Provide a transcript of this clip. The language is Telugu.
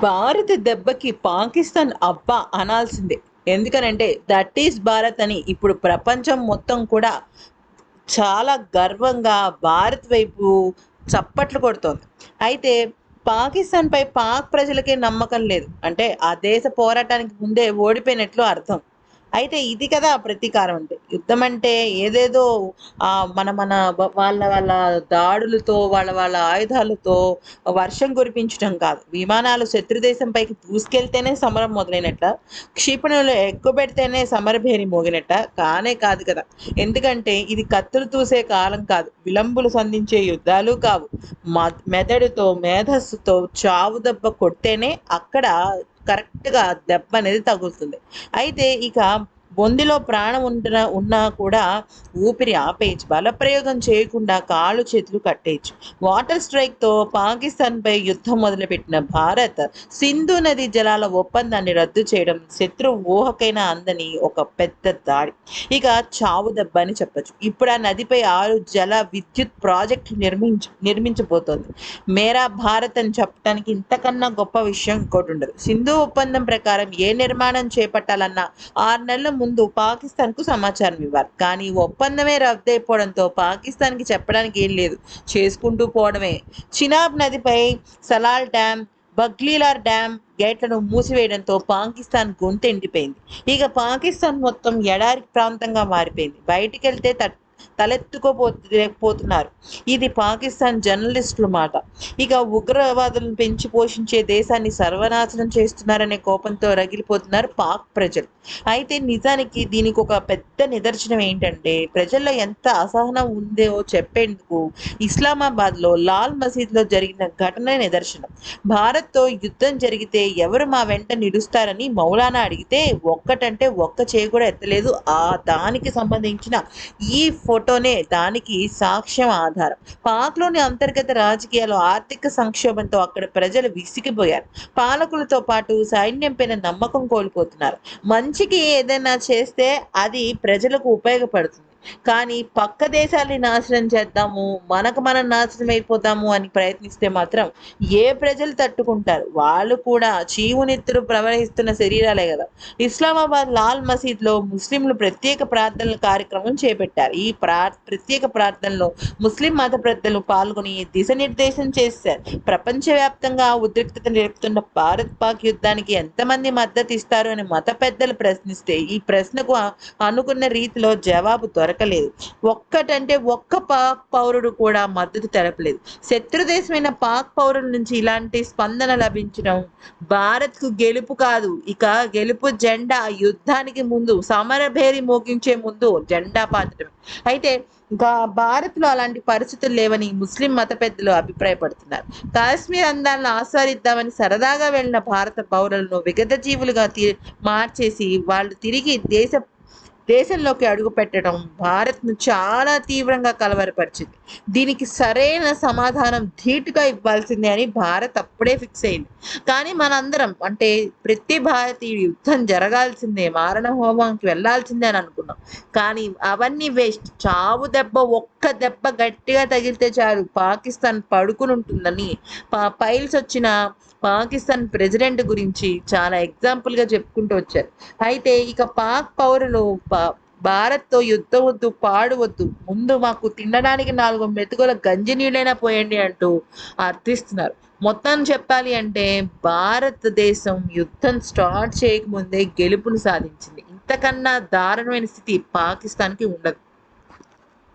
భారత దెబ్బకి పాకిస్తాన్ అబ్బా అనాల్సిందే. ఎందుకనంటే దట్ ఈస్ భారత్ అని ఇప్పుడు ప్రపంచం మొత్తం కూడా చాలా గర్వంగా భారత్ వైపు చప్పట్లు కొడుతోంది. అయితే పాకిస్తాన్పై పాక్ ప్రజలకే నమ్మకం లేదు. అంటే ఆ దేశ పోరాటానికి ముందే ఓడిపోయినట్లు అర్థం. అయితే ఇది కదా ప్రతీకారం అంటే. యుద్ధం అంటే ఏదేదో ఆ, మన మన వాళ్ళ వాళ్ళ దాడులతో వాళ్ళ వాళ్ళ ఆయుధాలతో వర్షం కురిపించడం కాదు. విమానాలు శత్రుదేశంపైకి దూసుకెళ్తేనే సమరం మొదలైనట్ల క్షిపణులు ఎక్కుబెడితేనే సమరభేరి మోగినట్ట. కానే కాదు కదా. ఎందుకంటే ఇది కత్తులు తూసే కాలం కాదు. విలంబులు సంధించే యుద్ధాలు కావు. మ- మెదడుతో మేధస్సుతో చావు దెబ్బ కొడితేనే అక్కడ కరెక్ట్గా దెబ్బ అనేది తగులుతుంది. అయితే ఇక బొందిలో ప్రాణం ఉన్న ఉన్నా కూడా ఊపిరి ఆపేయచ్చు. బలప్రయోగం చేయకుండా కాళ్ళు చేతులు కట్టేయచ్చు. వాటర్ స్ట్రైక్తో పాకిస్తాన్పై యుద్ధం మొదలుపెట్టిన భారత్ సింధు నది జలాల ఒప్పందాన్ని రద్దు చేయడం శత్రు ఊహకైనా అందని ఒక పెద్ద దాడి. ఇక చావు దెబ్బ అని చెప్పచ్చు. ఇప్పుడు ఆ నదిపై ఆరు జల విద్యుత్ ప్రాజెక్ట్ నిర్మించ నిర్మించబోతోంది. మేరా భారత్ అని చెప్పడానికి ఇంతకన్నా గొప్ప విషయం ఇంకోటి ఉండదు. సింధు ఒప్పందం ప్రకారం ఏ నిర్మాణం చేపట్టాలన్నా ఆరు నెలల ముందు పాకిస్తాన్కు సమాచారం ఇవ్వాలి. కానీ ఒప్పందమే రద్దయిపోవడంతో పాకిస్తాన్కి చెప్పడానికి ఏం లేదు. చేసుకుంటూ పోవడమే. చినాబ్ నదిపై సలాల్ డ్యామ్ బగ్లీలార్ డ్యామ్ గేట్లను మూసివేయడంతో పాకిస్తాన్ గొంతెండిపోయింది ఇక పాకిస్తాన్ మొత్తం ఎడారి ప్రాంతంగా మారిపోయింది. బయటికి వెళ్తే తలెత్తుకోపోతున్నారు. ఇది పాకిస్తాన్ జర్నలిస్టుల మాట. ఇక ఉగ్రవాదులను పెంచి పోషించే దేశాన్ని సర్వనాశనం చేస్తున్నారనే కోపంతో రగిలిపోతున్నారు పాక్ ప్రజలు. అయితే నిజానికి దీనికి ఒక పెద్ద నిదర్శనం ఏంటంటే ప్రజల్లో ఎంత అసహనం ఉందో చెప్పేందుకు ఇస్లామాబాద్లో లాల్ మసీద్లో జరిగిన ఘటన నిదర్శనం. భారత్తో యుద్ధం జరిగితే ఎవరు మా వెంట నిలుస్తారని మౌలానా అడిగితే ఒక్కటంటే ఒక్క చేయి కూడా ఎత్తలేదు. ఆ దానికి సంబంధించిన ఈ ఫోటోనే దానికి సాక్ష్యం ఆధారం. పాక్లోని అంతర్గత రాజకీయాలు ఆర్థిక సంక్షోభంతో అక్కడ ప్రజలు విసిగిపోయారు. పాలకులతో పాటు సైన్యం పైన నమ్మకం కోల్పోతున్నారు. మంచికి ఏదైనా చేస్తే అది ప్రజలకు ఉపయోగపడుతుంది. కానీ పక్క దేశాల్ని నాశనం చేద్దాము మనకు మనం నాశనం అయిపోతాము అని ప్రయత్నిస్తే మాత్రం ఏ ప్రజలు తట్టుకుంటారు? వాళ్ళు కూడా చీవునెత్తురు ప్రవహిస్తున్న శరీరాలే కదా. ఇస్లామాబాద్ లాల్ మసీద్లో ముస్లింలు ప్రత్యేక ప్రార్థనల కార్యక్రమం చేపట్టారు. ఈ ప్రా ప్రత్యేక ప్రార్థనలో ముస్లిం మత పెద్దలు పాల్గొని దిశనిర్దేశం చేశారు. ప్రపంచవ్యాప్తంగా ఉద్రిక్తత నిలుపుతున్న భారత్ పాక్ యుద్ధానికి ఎంతమంది మద్దతు ఇస్తారు అని మత పెద్దలు ప్రశ్నిస్తే ఈ ప్రశ్నకు అనుకున్న రీతిలో జవాబు దొరకలేదు. ఒక్కటంటే ఒక్క పాక్ పౌరుడు కూడా మద్దతు తెలపలేదు. శత్రు దేశమైన పాక్ పౌరుల నుంచి ఇలాంటి స్పందన లభించడం భారత్కు గెలుపు కాదు. ఇక గెలుపు జెండా యుద్ధానికి ముందు సమరభేరి మోగించే ముందు జెండా పాతడమే అయితే భారత్లో అలాంటి పరిస్థితులు లేవని ముస్లిం మత పెద్దలు అభిప్రాయపడుతున్నారు. కాశ్మీర్ అందాలను ఆస్వాదిద్దామని సరదాగా వెళ్ళిన భారత పౌరులను విగత జీవులుగా తీ మార్చేసి వాళ్ళు తిరిగి దేశ దేశంలోకి అడుగుపెట్టడం భారత్ను చాలా తీవ్రంగా కలవరపరిచింది. దీనికి సరైన సమాధానం ధీటుగా ఇవ్వాల్సిందే అని భారత్ అప్పుడే ఫిక్స్ అయింది. కానీ మనందరం అంటే ప్రతి భారతీయుడు యుద్ధం జరగాల్సిందే మారణ హోమానికి వెళ్ళాల్సిందే అని అనుకున్నాం. కానీ అవన్నీ వేస్ట్. చావు దెబ్బ ఒక్క దెబ్బ గట్టిగా తగిలితే చాలు పాకిస్తాన్ పడుకుని ఉంటుందని పైల్స్ వచ్చిన పాకిస్తాన్ ప్రెసిడెంట్ గురించి చాలా ఎగ్జాంపుల్గా చెప్పుకుంటూ వచ్చారు. అయితే ఇక పాక్ పౌరులు భారత్తో యుద్ధం వద్దు పాడు వద్దు ముందు మాకు తినడానికి నాలుగు మెతుకుల గంజి నీళ్ళైనా పోయండి అంటూ అర్థిస్తున్నారు. మొత్తం చెప్పాలి అంటే భారతదేశం యుద్ధం స్టార్ట్ చేయకముందే గెలుపును సాధించింది. ఇంతకన్నా దారుణమైన స్థితి పాకిస్తాన్కి ఉండదు.